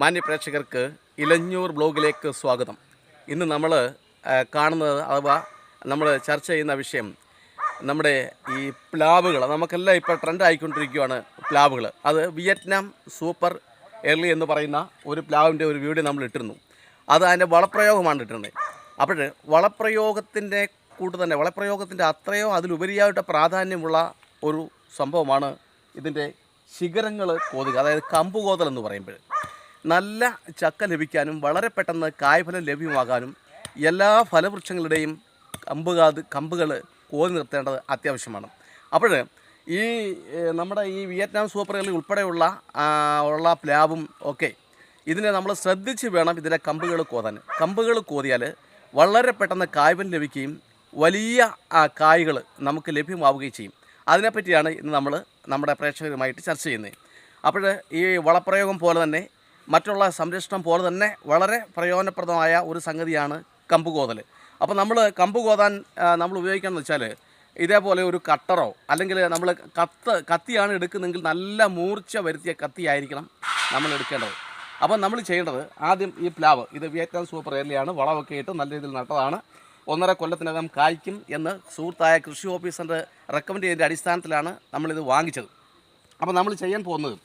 മാന്യ പ്രേക്ഷകർക്ക് ഇലഞ്ഞൂർ ബ്ലോഗിലേക്ക് സ്വാഗതം. ഇന്ന് നമ്മൾ കാണുന്നത് അഥവാ നമ്മൾ ചർച്ച ചെയ്യുന്ന വിഷയം നമ്മുടെ ഈ പ്ലാവുകൾ. നമുക്കെല്ലാം ഇപ്പോൾ ട്രെൻഡ് ആയിക്കൊണ്ടിരിക്കുകയാണ് പ്ലാവുകൾ അത് വിയറ്റ്നാം സൂപ്പർ എർലി എന്ന് പറയുന്ന ഒരു പ്ലാവിന്റെ ഒരു വീഡിയോ നമ്മൾ ഇട്ടിരുന്നു. അത് അതിന്റെ വളപ്രയോഗമാണ് ഇട്ടിരുന്നത്. അപ്പോൾ വളപ്രയോഗത്തിന്റെ കൂട്ട് തന്നെ വളപ്രയോഗത്തിന്റെ അത്രയോ അതിലുപരിയായിട്ട് പ്രാധാന്യമുള്ള ഒരു സംഭവമാണ് ഇതിന്റെ ശിഖരങ്ങൾ കോതുക. അതായത് കമ്പ് കോതൽ എന്ന് പറയുമ്പോൾ. നല്ല ചക്ക ലഭിക്കാനും വളരെ പെട്ടെന്ന് കായ്ഫലം ലഭ്യമാകാനും എല്ലാ ഫലവൃക്ഷങ്ങളുടെയും കമ്പുകാത് കമ്പുകൾ കോതി നിർത്തേണ്ടത് അത്യാവശ്യമാണ്. അപ്പോൾ ഈ നമ്മുടെ ഈ വിയറ്റ്നാം സൂപ്പറുകളിൽ ഉൾപ്പെടെയുള്ള ഉള്ള പ്ലാവും ഒക്കെ ഇതിനെ നമ്മൾ ശ്രദ്ധിച്ച് വേണം ഇതിലെ കമ്പുകൾ കോതാൻ കമ്പുകൾ കോതിയാൽ വളരെ പെട്ടെന്ന് കായ്ഫലം ലഭിക്കുകയും വലിയ കായ്കൾ നമുക്ക് ലഭ്യമാവുകയും ചെയ്യും. അതിനെപ്പറ്റിയാണ് ഇന്ന് നമ്മൾ നമ്മുടെ പ്രേക്ഷകരുമായിട്ട് ചർച്ച ചെയ്യുന്നത്. അപ്പോൾ ഈ വളപ്രയോഗം പോലെ തന്നെ മറ്റുള്ള സംരക്ഷണം പോലെ തന്നെ വളരെ പ്രയോജനപ്രദമായ ഒരു സംഗതിയാണ് കമ്പ് കോതൽ. അപ്പോൾ നമ്മൾ കമ്പ് കോതാൻ നമ്മൾ ഉപയോഗിക്കുകയെന്ന് വെച്ചാൽ ഇതേപോലെ ഒരു കട്ടറോ അല്ലെങ്കിൽ നമ്മൾ കത്ത് കത്തിയാണ് എടുക്കുന്നതെങ്കിൽ നല്ല മൂർച്ച വരുത്തിയ കത്തിയായിരിക്കണം നമ്മൾ എടുക്കേണ്ടത്. അപ്പോൾ നമ്മൾ ചെയ്യേണ്ടത് ആദ്യം ഈ പ്ലാവ് ഇത് വിയറ്റ്നാം സൂപ്പർ ഏരിയയാണ് വളമൊക്കെ ഇട്ട് നല്ല രീതിയിൽ നട്ടതാണ്. ഒന്നര കൊല്ലത്തിനകം കായ്ക്കും എന്ന് സുഹൃത്തായ കൃഷി ഓഫീസറിന്റെ റെക്കമെൻഡ് ചെയ്തതിന്റെ അടിസ്ഥാനത്തിലാണ് നമ്മളിത് വാങ്ങിച്ചത്. അപ്പോൾ നമ്മൾ ചെയ്യാൻ പോകുന്നത്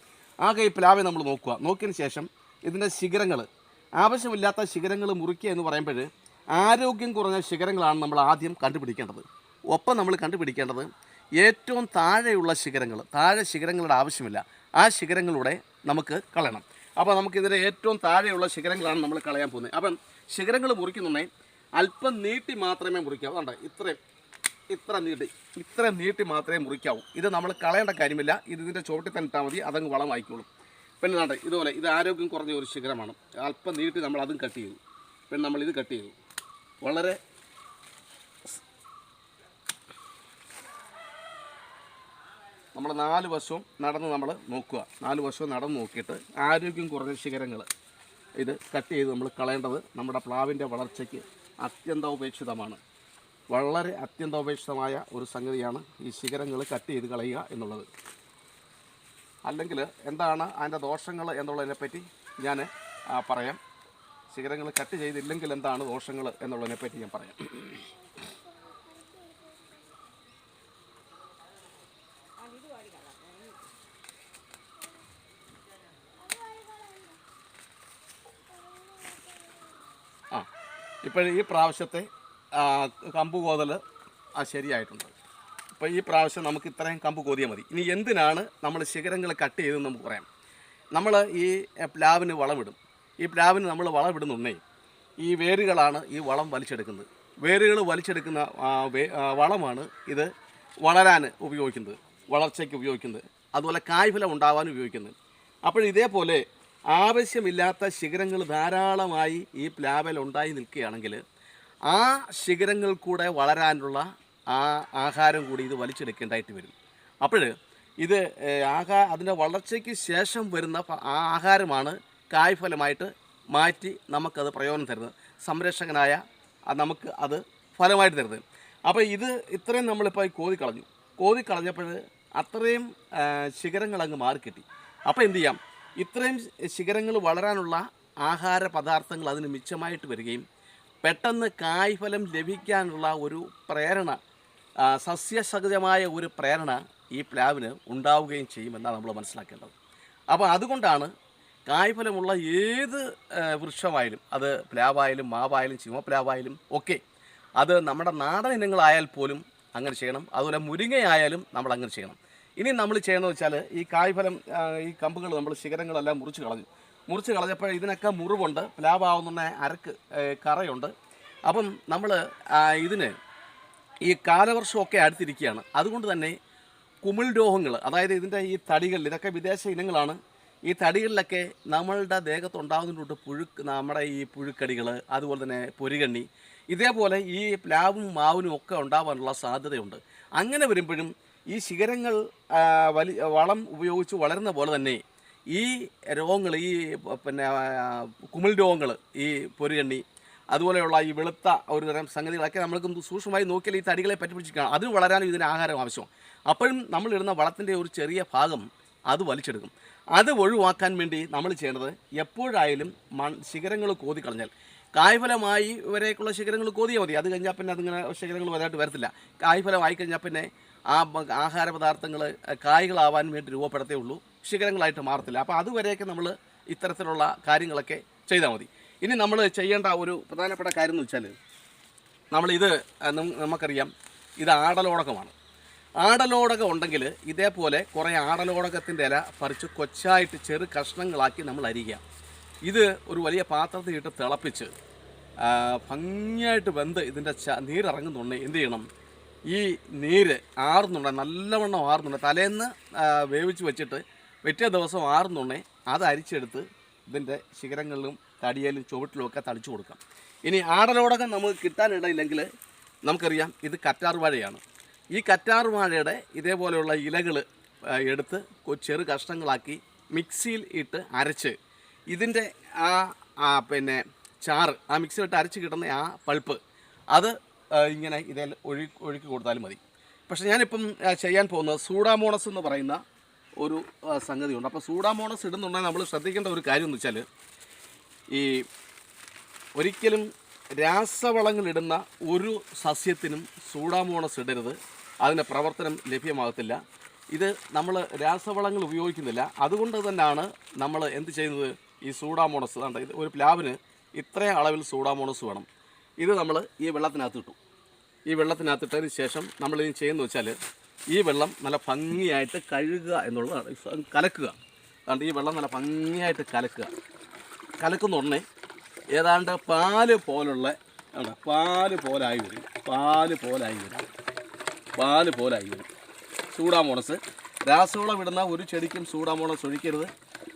ആകെ ഈ പ്ലാവെ നമ്മൾ നോക്കുക. നോക്കിയതിന് ശേഷം ഇതിന്റെ ശിഖരങ്ങൾ ആവശ്യമില്ലാത്ത ശിഖരങ്ങൾ മുറിക്കുക എന്ന് പറയുമ്പോൾ ആരോഗ്യം കുറഞ്ഞ ശിഖരങ്ങളാണ് നമ്മൾ ആദ്യം കണ്ടുപിടിക്കേണ്ടത്. ഒപ്പം നമ്മൾ കണ്ടുപിടിക്കേണ്ടത് ഏറ്റവും താഴെയുള്ള ശിഖരങ്ങൾ താഴെ ശിഖരങ്ങളുടെ ആവശ്യമില്ല. ആ ശിഖരങ്ങളുടെ നമുക്ക് കളയണം. അപ്പോൾ നമുക്കിതിന്റെ ഏറ്റവും താഴെയുള്ള ശിഖരങ്ങളാണ് നമ്മൾ കളയാൻ പോകുന്നത്. അപ്പം ശിഖരങ്ങൾ മുറിക്കുന്നുണ്ടെങ്കിൽ അല്പം നീട്ടി മാത്രമേ മുറിക്കാവൂ. അതുകൊണ്ട് ഇത്രയും ഇത്ര നീട്ടി. ഇത്ര നീട്ടി മാത്രമേ മുറിക്കാവൂ. ഇത് നമ്മൾ കളയേണ്ട കാര്യമില്ല. ഇത് ഇതിന്റെ ചുവട്ടിൽ തന്നെ ഇട്ടാൽ മതി. അതങ്ങ് വളമായിക്കോളും പിന്നെ നാട്ടെ ഇതുപോലെ ഇത് ആരോഗ്യം കുറഞ്ഞ ഒരു ശിഖരമാണ്. അല്പം നീട്ടി നമ്മൾ അതും കട്ട് ചെയ്തു. പിന്നെ നമ്മൾ ഇത് കട്ട് ചെയ്തു. വളരെ നമ്മൾ നാല് വശവും നടന്ന് നമ്മൾ നോക്കുക. നാല് വശവും നടന്ന് നോക്കിയിട്ട് ആരോഗ്യം കുറഞ്ഞ ശിഖരങ്ങൾ ഇത് കട്ട് ചെയ്ത് നമ്മൾ കളയേണ്ടത് നമ്മുടെ പ്ലാവിന്റെ വളർച്ചയ്ക്ക് അത്യന്തോപേക്ഷിതമാണ് വളരെ അത്യന്താപേക്ഷിതമായ ഒരു സംഗതിയാണ് ഈ ശിഖരങ്ങൾ കട്ട് ചെയ്ത് കളയുക എന്നുള്ളത്. അല്ലെങ്കിൽ എന്താണ് അതിന്റെ ദോഷങ്ങൾ എന്നുള്ളതിനെപ്പറ്റി ഞാൻ പറയാം. ശിഖരങ്ങൾ കട്ട് ചെയ്തില്ലെങ്കിൽ എന്താണ് ദോഷങ്ങൾ എന്നുള്ളതിനെപ്പറ്റി ഞാൻ പറയാം. ആ ഇപ്പോൾ ഈ പ്രാവശ്യത്തെ കമ്പ് കോതൽ ശരിയായിട്ടുണ്ട്. അപ്പോൾ ഈ പ്രാവശ്യം നമുക്ക് ഇത്രയും കമ്പ് കോതിയാൽ മതി. ഇനി എന്തിനാണ് നമ്മൾ ശിഖരങ്ങൾ കട്ട് ചെയ്തതെന്ന് നമുക്ക് പറയാം. നമ്മൾ ഈ പ്ലാവിന് വളമിടും. ഈ പ്ലാവിന് നമ്മൾ വളമിടുന്നുണ്ടേ ഈ വേരുകളാണ് ഈ വളം വലിച്ചെടുക്കുന്നത്. വേരുകൾ വലിച്ചെടുക്കുന്ന വളമാണ് ഇത് വളരാൻ ഉപയോഗിക്കുന്നത് വളർച്ചയ്ക്ക് ഉപയോഗിക്കുന്നത്. അതുപോലെ കായ്ഫലം ഉണ്ടാവാൻ ഉപയോഗിക്കുന്നത്. അപ്പോൾ ഇതേപോലെ ആവശ്യമില്ലാത്ത ശിഖരങ്ങൾ ധാരാളമായി ഈ പ്ലാവിൽ ഉണ്ടായി നിൽക്കുകയാണെങ്കിൽ ആ ശിഖരങ്ങൾ കൂടെ വളരാനുള്ള ആ ആഹാരം കൂടി ഇത് വലിച്ചെടുക്കേണ്ടതായിട്ട് വരും. അപ്പോൾ ഇത് ആഹാ അതിന്റെ വളർച്ചയ്ക്ക് ശേഷം വരുന്ന ആ ആഹാരമാണ് കായ്ഫലമായിട്ട് മാറ്റി നമുക്കത് പ്രയോജനം തരുന്നത്. സംരക്ഷകനായ നമുക്ക് അത് ഫലമായിട്ട് തരുന്നത്. അപ്പോൾ ഇത് ഇത്രയും നമ്മളിപ്പോൾ കോതി കളഞ്ഞു കോതി കളഞ്ഞപ്പോൾ അത്രയും ശിഖരങ്ങൾ അങ്ങ് മാറിക്കിട്ടി. അപ്പോൾ എന്തു ചെയ്യാം? ഇത്രയും ശിഖരങ്ങൾ വളരാനുള്ള ആഹാര പദാർത്ഥങ്ങൾ അതിന് മിച്ചമായിട്ട് വരികയും പെട്ടെന്ന് കായ്ഫലം ലഭിക്കാനുള്ള ഒരു പ്രേരണ സസ്യസഹജമായ ഒരു പ്രേരണ ഈ പ്ലാവിന് ഉണ്ടാവുകയും ചെയ്യുമെന്നാണ് നമ്മൾ മനസ്സിലാക്കേണ്ടത്. അപ്പോൾ അതുകൊണ്ടാണ് കായ്ഫലമുള്ള ഏത് വൃക്ഷമായാലും അത് പ്ലാവായാലും മാവായാലും ചീമപ്ലാവായാലും ഒക്കെ അത് നമ്മുടെ നാടൻ ഇനങ്ങളായാൽ പോലും അങ്ങനെ ചെയ്യണം. അതുപോലെ മുരിങ്ങയായാലും നമ്മൾ അങ്ങനെ ചെയ്യണം. ഇനി നമ്മൾ ചെയ്യണമെന്ന് വെച്ചാൽ ഈ കായ്ഫലം ഈ കമ്പുകൾ നമ്മൾ ശിഖരങ്ങളെല്ലാം മുറിച്ച് കളഞ്ഞു. മുറിച്ച് കളഞ്ഞപ്പോൾ ഇതിനൊക്കെ മുറിവുണ്ട് പ്ലാവാവുന്ന അരക്ക് കറയുണ്ട്. അപ്പം നമ്മൾ ഇതിന് ഈ കാലവർഷമൊക്കെ അടുത്തിരിക്കുകയാണ്. അതുകൊണ്ട് തന്നെ കുമിൾ രോഗങ്ങൾ അതായത് ഇതിന്റെ ഈ തടികൾ ഇതൊക്കെ വിദേശ ഇനങ്ങളാണ്. ഈ തടികളിലൊക്കെ നമ്മളുടെ ദേഹത്തുണ്ടാകുന്നുണ്ട് പുഴുക്ക് നമ്മുടെ ഈ പുഴുക്കടികൾ അതുപോലെ തന്നെ പൊരികണ്ണി ഇതേപോലെ ഈ പ്ലാവും മാവിനും ഒക്കെ ഉണ്ടാവാനുള്ള സാധ്യതയുണ്ട്. അങ്ങനെ വരുമ്പോഴും ഈ ശിഖരങ്ങൾ വലി വളം ഉപയോഗിച്ച് വളരുന്ന പോലെ തന്നെ ഈ രോഗങ്ങൾ ഈ പിന്നെ കുമിൾ രോഗങ്ങൾ ഈ പൊരുകണ്ണി അതുപോലെയുള്ള ഈ വെളുത്ത ഒരു തരം സംഗതികളൊക്കെ നമ്മൾക്ക് സൂക്ഷ്മമായി നോക്കിയാൽ ഈ തടികളെ പറ്റിപ്പിടിച്ചിരിക്കണം അതിന് വളരാനും ഇതിന് ആഹാരം ആവശ്യമാണ്. അപ്പോഴും നമ്മളിടുന്ന വളത്തിന്റെ ഒരു ചെറിയ ഭാഗം അത് വലിച്ചെടുക്കും. അത് ഒഴിവാക്കാൻ വേണ്ടി നമ്മൾ ചെയ്യേണ്ടത് എപ്പോഴായാലും മൺ ശിഖരങ്ങൾ കോതി കളഞ്ഞാൽ. കായ്ഫലമായി വരേക്കുള്ള ശിഖരങ്ങൾ കോതിയാൽ മതി. അത് കഴിഞ്ഞാൽ പിന്നെ അതിങ്ങനെ ശിഖരങ്ങൾ വലുതായിട്ട് വരത്തില്ല. കായ്ഫലമായി കഴിഞ്ഞാൽ പിന്നെ ആ ആഹാര പദാർത്ഥങ്ങൾ കായ്കളാവാൻ വേണ്ടി രൂപപ്പെടുത്തേ ഉള്ളൂ. ശിഖരങ്ങളായിട്ട് മാറത്തില്ല. അപ്പോൾ അതുവരെയൊക്കെ നമ്മൾ ഇത്തരത്തിലുള്ള കാര്യങ്ങളൊക്കെ ചെയ്താൽ മതി. ഇനി നമ്മൾ ചെയ്യേണ്ട ഒരു പ്രധാനപ്പെട്ട കാര്യം എന്ന് വെച്ചാൽ നമ്മളിത് നമുക്കറിയാം ഇത് ആടലോടകമാണ്. ആടലോടകം ഉണ്ടെങ്കിൽ ഇതേപോലെ കുറേ ആടലോടകത്തിന്റെ ഇല പറിച്ച് കൊച്ചായിട്ട് ചെറു കഷ്ണങ്ങളാക്കി നമ്മൾ അരിയുക. ഇത് ഒരു വലിയ പാത്രത്തിൽ ഇട്ട് തിളപ്പിച്ച് ഭംഗിയായിട്ട് വെന്ത് ഇതിന്റെ ച നീരിറങ്ങുന്നുണ്ട് എന്ത് ചെയ്യണം? ഈ നീര് ആറുന്നുണ്ട് നല്ലവണ്ണം ആറുന്നുണ്ട്. തലേന്ന് വേവിച്ച് വെച്ചിട്ട് പിറ്റേ ദിവസം ആറുന്നുണ്ണെ അത് അരിച്ചെടുത്ത് ഇതിന്റെ ശിഖരങ്ങളിലും തടിയിലും ചുവട്ടിലും ഒക്കെ തളിച്ചു കൊടുക്കാം. ഇനി ആടലോടകം നമുക്ക് കിട്ടാനിടയില്ലെങ്കിൽ നമുക്കറിയാം ഇത് കറ്റാർ വാഴയാണ്. ഈ കറ്റാർ വാഴയുടെ ഇതേപോലെയുള്ള ഇലകൾ എടുത്ത് ചെറു കഷ്ണങ്ങളാക്കി മിക്സിയിൽ ഇട്ട് അരച്ച് ഇതിന്റെ ആ പിന്നെ ചാറ് ആ മിക്സിയിൽ ഇട്ട് അരച്ച് കിട്ടുന്ന ആ പൾപ്പ് അത് ഇങ്ങനെ ഇതിൽ ഒഴി ഒഴുക്കി കൊടുത്താലും മതി. പക്ഷേ ഞാനിപ്പം ചെയ്യാൻ പോകുന്നത് സൂഡാമോണസ് എന്ന് പറയുന്ന ഒരു സംഗതി സംഗതിയുണ്ട്. അപ്പോൾ സൂഡാമോണസ് ഇടുന്നുണ്ടെങ്കിൽ നമ്മൾ ശ്രദ്ധിക്കേണ്ട ഒരു കാര്യം എന്ന് വെച്ചാൽ ഈ ഒരിക്കലും രാസവളങ്ങളിടുന്ന ഒരു സസ്യത്തിനും സൂഡാമോണസ് ഇടരുത്. അതിന്റെ പ്രവർത്തനം ലഭ്യമാകത്തില്ല. ഇത് നമ്മൾ രാസവളങ്ങൾ ഉപയോഗിക്കുന്നില്ല. അതുകൊണ്ട് തന്നെയാണ് നമ്മൾ എന്ത് ചെയ്യുന്നത്? ഈ സൂഡാമോണസ് ഇത് ഒരു പ്ലാവിന് ഇത്രയും അളവിൽ സൂഡാമോണസ് വേണം. ഇത് നമ്മൾ ഈ വെള്ളത്തിനകത്ത് ഇട്ടു. ഈ വെള്ളത്തിനകത്തിട്ടതിന് ശേഷം നമ്മൾ ഇനി ചെയ്യുന്നത് വെച്ചാൽ ഈ വെള്ളം നല്ല ഭംഗിയായിട്ട് കഴുകുക എന്നുള്ളതാണ്. കലക്കുക. അതുകൊണ്ട് ഈ വെള്ളം നല്ല ഭംഗിയായിട്ട് കലക്കുക. കലക്കുന്ന ഉടനെ ഏതാണ്ട് പാൽ പോലുള്ള ആണ് പാൽ പോലായി വരും. പാൽ പോലായി വരും. പാൽ പോലായി വരും. സൂഡാമോണസ്. രാസവളം ഇടുന്ന ഒരു ചെടിക്കും സൂഡാമോണസ് ഒഴിക്കരുത്.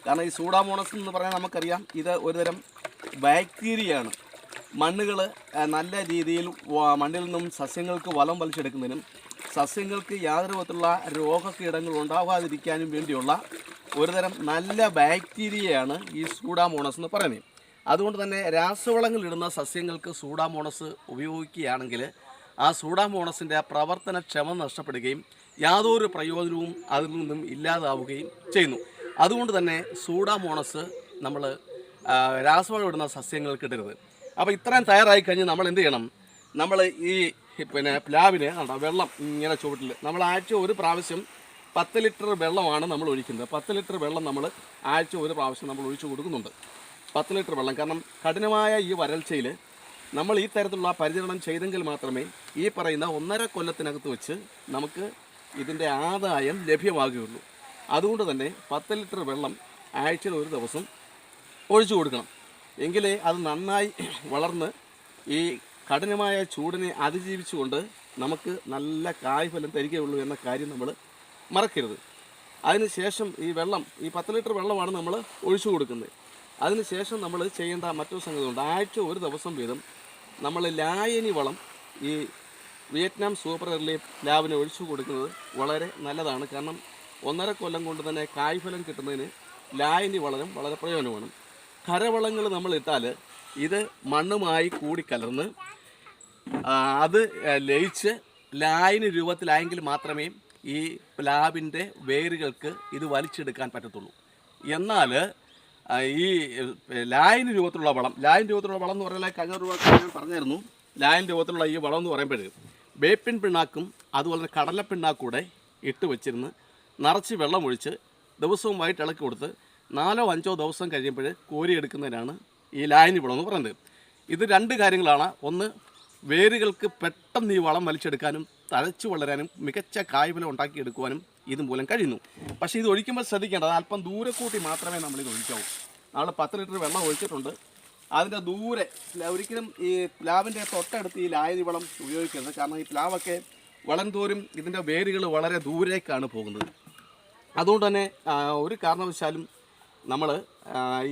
കാരണം ഈ സൂഡാമോണസ് എന്ന് പറയാൻ നമുക്കറിയാം ഇത് ഒരുതരം ബാക്ടീരിയയാണ് മണ്ണുകൾ നല്ല രീതിയിൽ മണ്ണിൽ നിന്നും സസ്യങ്ങൾക്ക് വളം വലിച്ചെടുക്കുന്നതിനും സസ്യങ്ങൾക്ക് യാതൊരു വിധത്തിലുള്ള രോഗകീടങ്ങൾ ഉണ്ടാകാതിരിക്കാനും വേണ്ടിയുള്ള ഒരുതരം നല്ല ബാക്ടീരിയയാണ് ഈ സൂഡാമോണസ് എന്ന് പറയുന്നത്. അതുകൊണ്ട് തന്നെ രാസവളങ്ങൾ ഇടുന്ന സസ്യങ്ങൾക്ക് സൂഡാമോണസ് ഉപയോഗിക്കുകയാണെങ്കിൽ ആ സൂഡാമോണസിന്റെ പ്രവർത്തനക്ഷമ നഷ്ടപ്പെടുകയും യാതൊരു പ്രയോജനവും അതിൽ നിന്നും ഇല്ലാതാവുകയും ചെയ്യുന്നു. അതുകൊണ്ട് തന്നെ സൂഡാമോണസ് നമ്മൾ രാസവളം ഇടുന്ന സസ്യങ്ങൾക്ക് ഇടരുത്. അപ്പോൾ ഇത്രയും തയ്യാറായി കഴിഞ്ഞ് നമ്മൾ എന്ത് ചെയ്യണം? നമ്മൾ ഈ പിന്നെ പ്ലാവിന് കണ്ടോ വെള്ളം ഇങ്ങനെ ചുവട്ടിൽ നമ്മൾ ആഴ്ച ഒരു പ്രാവശ്യം പത്ത് ലിറ്റർ വെള്ളമാണ് നമ്മൾ ഒഴിക്കുന്നത്. പത്ത് ലിറ്റർ വെള്ളം നമ്മൾ ആഴ്ച ഒരു പ്രാവശ്യം നമ്മൾ ഒഴിച്ചു കൊടുക്കുന്നുണ്ട്. പത്ത് ലിറ്റർ വെള്ളം. കാരണം കഠിനമായ ഈ വരൾച്ചയിൽ നമ്മൾ ഈ തരത്തിലുള്ള പരിചരണം ചെയ്തെങ്കിൽ മാത്രമേ ഈ പറയുന്ന ഒന്നര കൊല്ലത്തിനകത്ത് വെച്ച് നമുക്ക് ഇതിന്റെ ആദായം ലഭ്യമാകുകയുള്ളൂ. അതുകൊണ്ട് തന്നെ പത്ത് ലിറ്റർ വെള്ളം ആഴ്ചയിൽ ഒരു ദിവസം ഒഴിച്ചു കൊടുക്കണം. എങ്കിലേ അത് നന്നായി വളർന്ന് ഈ കഠിനമായ ചൂടിനെ അതിജീവിച്ചുകൊണ്ട് നമുക്ക് നല്ല കായ്ഫലം തരികയുള്ളൂ എന്ന കാര്യം നമ്മൾ മറക്കരുത്. അതിനുശേഷം ഈ വെള്ളം ഈ പത്ത് ലിറ്റർ വെള്ളമാണ് നമ്മൾ ഒഴിച്ചു കൊടുക്കുന്നത്. അതിനുശേഷം നമ്മൾ ചെയ്യേണ്ട മറ്റൊരു സംഗതിയുണ്ട് ആഴ്ച ഒരു ദിവസം വീതം നമ്മൾ ലായനി വളം ഈ വിയറ്റ്നാം സൂപ്പർ എർലി ലാബിന് ഒഴിച്ചു കൊടുക്കുന്നത് വളരെ നല്ലതാണ്. കാരണം ഒന്നര കൊല്ലം കൊണ്ട് തന്നെ കായ്ഫലം കിട്ടുന്നതിന് ലായനി വളരും വളരെ പ്രയോജനമാണ്. കരവളങ്ങൾ നമ്മൾ ഇട്ടാൽ ഇത് മണ്ണുമായി കൂടിക്കലർന്ന് അത് ലയിച്ച് ലായനി രൂപത്തിലായെങ്കിൽ മാത്രമേ ഈ പ്ലാവിന്റെ വേരുകൾക്ക് ഇത് വലിച്ചെടുക്കാൻ പറ്റത്തുള്ളൂ. എന്നാൽ ഈ ലായന രൂപത്തിലുള്ള വളം ലായൻ രൂപത്തിലുള്ള വളം എന്ന് പറഞ്ഞാൽ കഴിഞ്ഞ രൂപത്തിൽ ഞാൻ പറഞ്ഞായിരുന്നു ലായൻ രൂപത്തിലുള്ള ഈ വളം എന്ന് പറയുമ്പോൾ വേപ്പിൻ പിണ്ണാക്കും അതുപോലെ തന്നെ കടലപ്പിണ്ണാക്കൂടെ കൂടെ ഇട്ട് വെച്ചിരുന്ന് നിറച്ച് വെള്ളം ഒഴിച്ച് ദിവസവും വൈകിട്ട് ഇളക്കി കൊടുത്ത് നാലോ അഞ്ചോ ദിവസം കഴിയുമ്പോൾ കോരിയെടുക്കുന്നതിനാണ് ഈ ലായനി വളം എന്ന് പറയുന്നത്. ഇത് രണ്ട് കാര്യങ്ങളാണ്. ഒന്ന് വേരുകൾക്ക് പെട്ടെന്ന് ഈ വളം വലിച്ചെടുക്കാനും തഴച്ചു വളരാനും മികച്ച കായ്ഫലം ഉണ്ടാക്കിയെടുക്കുവാനും ഇതുമൂലം കഴിയുന്നു. പക്ഷേ ഇത് ഒഴിക്കുമ്പോൾ ശ്രദ്ധിക്കേണ്ടത് അല്പം ദൂരെ കൂട്ടി മാത്രമേ നമ്മൾ ഇത് ഒഴിക്കാവൂ. നമ്മൾ പത്ത് ലിറ്റർ വെള്ളം ഒഴിച്ചിട്ടുണ്ട്. അതിന്റെ ദൂരെ ഒരിക്കലും ഈ പ്ലാവിന്റെ തൊട്ടടുത്ത് ഈ ലായനി വളം ഉപയോഗിക്കരുത്. കാരണം ഈ പ്ലാവൊക്കെ വളം തോറും ഇതിന്റെ വേരുകൾ വളരെ ദൂരേക്കാണ് പോകുന്നത്. അതുകൊണ്ട് തന്നെ ഒരു കാരണവശാലും നമ്മൾ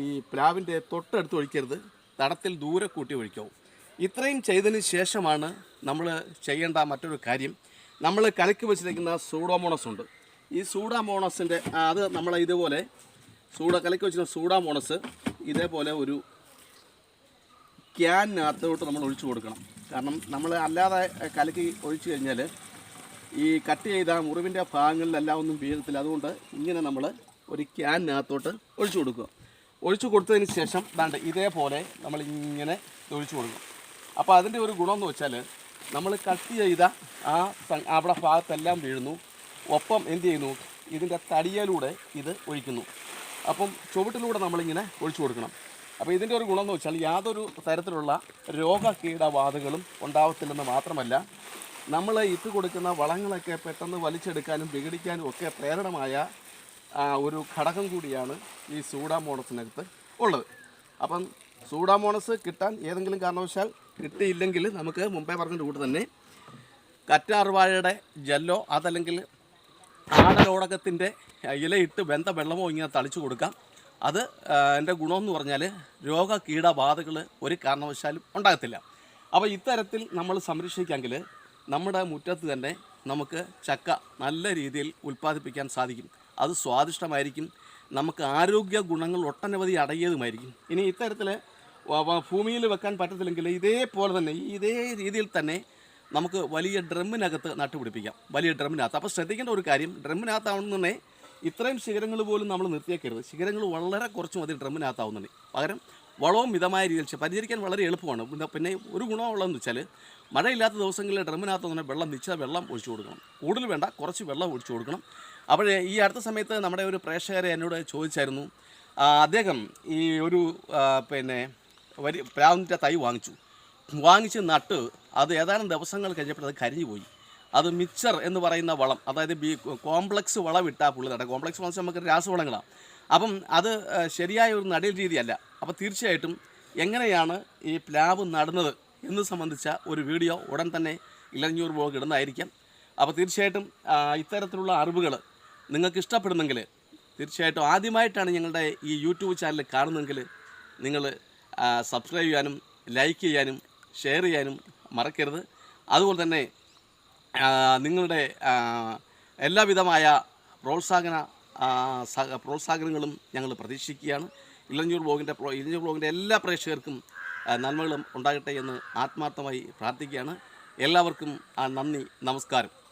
ഈ പ്ലാവിന്റെ തൊട്ടടുത്ത് ഒഴിക്കരുത്. തടത്തിൽ ദൂരെ കൂട്ടി ഒഴിക്കാവും. ഇത്രയും ചെയ്തതിന് ശേഷമാണ് നമ്മൾ ചെയ്യേണ്ട മറ്റൊരു കാര്യം. നമ്മൾ കലക്കി വെച്ചിരിക്കുന്ന സൂഡോമോണസ് ഉണ്ട്. ഈ സൂഡാമോണസിന്റെ അത് നമ്മൾ ഇതുപോലെ സൂഡ കലക്കി വെച്ചിരുന്ന സൂഡാമോണസ് ഇതേപോലെ ഒരു ക്യാനിനകത്തോട്ട് നമ്മൾ ഒഴിച്ചു കൊടുക്കണം. കാരണം നമ്മൾ അല്ലാതെ കലക്കി ഒഴിച്ചു കഴിഞ്ഞാൽ ഈ കട്ട് ചെയ്ത മുറിവിന്റെ ഭാഗങ്ങളിലെല്ലാം ഒന്നും വീഴത്തില്ല. അതുകൊണ്ട് ഇങ്ങനെ നമ്മൾ ഒരു ക്യാനിനകത്തോട്ട് ഒഴിച്ചു കൊടുക്കുക. ഒഴിച്ചു കൊടുത്തതിന് ശേഷം ദാണ്ട് ഇതേപോലെ നമ്മൾ ഇങ്ങനെ ഒഴിച്ചു കൊടുക്കും. അപ്പോൾ അതിന്റെ ഒരു ഗുണമെന്ന് വെച്ചാൽ നമ്മൾ കട്ട് ചെയ്ത ആ അവിടെ ഭാഗത്തെല്ലാം വീഴുന്നു. ഒപ്പം എന്ത് ചെയ്യുന്നു? ഇതിന്റെ തടിയലൂടെ ഇത് ഒഴിക്കുന്നു. അപ്പം ചുവട്ടിലൂടെ നമ്മളിങ്ങനെ ഒഴിച്ചു കൊടുക്കണം. അപ്പോൾ ഇതിന്റെ ഒരു ഗുണമെന്ന് വെച്ചാൽ യാതൊരു തരത്തിലുള്ള രോഗകീടബാധകളും ഉണ്ടാവത്തില്ലെന്ന് മാത്രമല്ല നമ്മൾ ഇട്ട് കൊടുക്കുന്ന വളങ്ങളൊക്കെ പെട്ടെന്ന് വലിച്ചെടുക്കാനും വിഘടിക്കാനും ഒക്കെ പ്രേരണമായ ഒരു ഘടകം കൂടിയാണ് ഈ സൂഡാമോണസിനകത്ത് ഉള്ളത്. അപ്പം സൂഡാമോണസ് കിട്ടാൻ ഏതെങ്കിലും കാരണവശാൽ കിട്ടിയില്ലെങ്കിൽ നമുക്ക് മുമ്പേ പറഞ്ഞ റൂട്ട് തന്നെ. കറ്റാർവാഴയുടെ ജെല്ലോ അതല്ലെങ്കിൽ ആടലോടകത്തിന്റെ ഇലയിട്ട് വെന്ത വെള്ളമോ ഇങ്ങനെ തളിച്ചു കൊടുക്കാം. അത് എന്റെ ഗുണമെന്ന് പറഞ്ഞാൽ രോഗ കീടബാധകൾ ഒരു കാരണവശാലും ഉണ്ടാകത്തില്ല. അപ്പോൾ ഇത്തരത്തിൽ നമ്മൾ സംരക്ഷിക്കാമെങ്കിൽ നമ്മുടെ മുറ്റത്ത് തന്നെ നമുക്ക് ചക്ക നല്ല രീതിയിൽ ഉൽപ്പാദിപ്പിക്കാൻ സാധിക്കും. അത് സ്വാദിഷ്ടമായിരിക്കും. നമുക്ക് ആരോഗ്യ ഗുണങ്ങൾ ഒട്ടനവധി അടങ്ങിയതുമായിരിക്കും. ഇനി ഇത്തരത്തിൽ ഭൂമിയിൽ വെക്കാൻ പറ്റത്തില്ലെങ്കിൽ ഇതേപോലെ തന്നെ ഇതേ രീതിയിൽ തന്നെ നമുക്ക് വലിയ ഡ്രമ്മിനകത്ത് നട്ടുപിടിപ്പിക്കാം. വലിയ ഡ്രമ്മിനകത്ത്. അപ്പോൾ ശ്രദ്ധിക്കേണ്ട ഒരു കാര്യം ഡ്രമ്മിനകത്താവുന്നതന്നെ ഇത്രയും ശിഖരങ്ങൾ പോലും നമ്മൾ നിർത്തിയേക്കരുത്. ശിഖരങ്ങൾ വളരെ കുറച്ച് മതി ഡ്രമ്മിനകത്താവുന്നുണ്ട് പകരം വളവും മിതമായ രീതിയിൽ പരിചരിക്കാൻ വളരെ എളുപ്പമാണ്. പിന്നെ ഒരു ഗുണമുള്ളതെന്ന് വെച്ചാൽ മഴയില്ലാത്ത ദിവസങ്ങളിൽ ഡ്രമ്മിനകത്ത് തന്നെ വെള്ളം നിശ്ചിത വെള്ളം ഒഴിച്ചു കൊടുക്കണം. കൂടുതൽ വേണ്ട കുറച്ച് വെള്ളം ഒഴിച്ചു കൊടുക്കണം. അപ്പോഴേ ഈ അടുത്ത സമയത്ത് നമ്മുടെ ഒരു പ്രേക്ഷകരെ എന്നോട് ചോദിച്ചായിരുന്നു. അദ്ദേഹം ഈ ഒരു പിന്നെ വരി പ്ലാവിന്റെ തൈ വാങ്ങിച്ചു. വാങ്ങിച്ച് നട്ട് അത് ഏതാനും ദിവസങ്ങൾ കഴിഞ്ഞപ്പോൾ അത് കരിഞ്ഞു പോയി അത് മിക്സർ എന്ന് പറയുന്ന വളം അതായത് ബി കോംപ്ലക്സ് വളം ഇട്ടാൽ പുള്ളി നട്ട കോംപ്ലക്സ് വളം നമുക്ക് രാസവളങ്ങളാണ്. അപ്പം അത് ശരിയായ ഒരു നടീൽ രീതിയല്ല. അപ്പോൾ തീർച്ചയായിട്ടും എങ്ങനെയാണ് ഈ പ്ലാവ് നടുന്നത് എന്ന് സംബന്ധിച്ച ഒരു വീഡിയോ ഉടൻ തന്നെ ഇലഞ്ഞൂർ ബ്ലോഗ് ഇടുന്നതായിരിക്കാം. അപ്പോൾ തീർച്ചയായിട്ടും ഇത്തരത്തിലുള്ള അറിവുകൾ നിങ്ങൾക്ക് ഇഷ്ടപ്പെടുന്നെങ്കിൽ തീർച്ചയായിട്ടും ആദ്യമായിട്ടാണ് ഞങ്ങളുടെ ഈ യൂട്യൂബ് ചാനൽ കാണുന്നതെങ്കിൽ നിങ്ങൾ സബ്സ്ക്രൈബ് ചെയ്യാനും ലൈക്ക് ചെയ്യാനും ഷെയർ ചെയ്യാനും മറക്കരുത്. അതുപോലെ തന്നെ നിങ്ങളുടെ എല്ലാവിധമായ പ്രോത്സാഹന പ്രോത്സാഹനങ്ങളും ഞങ്ങൾ പ്രതീക്ഷിക്കുകയാണ്. ഇളഞ്ഞൂർ ബ്ലോഗിന്റെ പ്രോ ഇളഞ്ഞൂർ ബ്ലോഗിന്റെ എല്ലാ പ്രേക്ഷകർക്കും നന്മകളും ഉണ്ടാകട്ടെ എന്ന് ആത്മാർത്ഥമായി പ്രാർത്ഥിക്കുകയാണ്. എല്ലാവർക്കും നന്ദി നമസ്കാരം.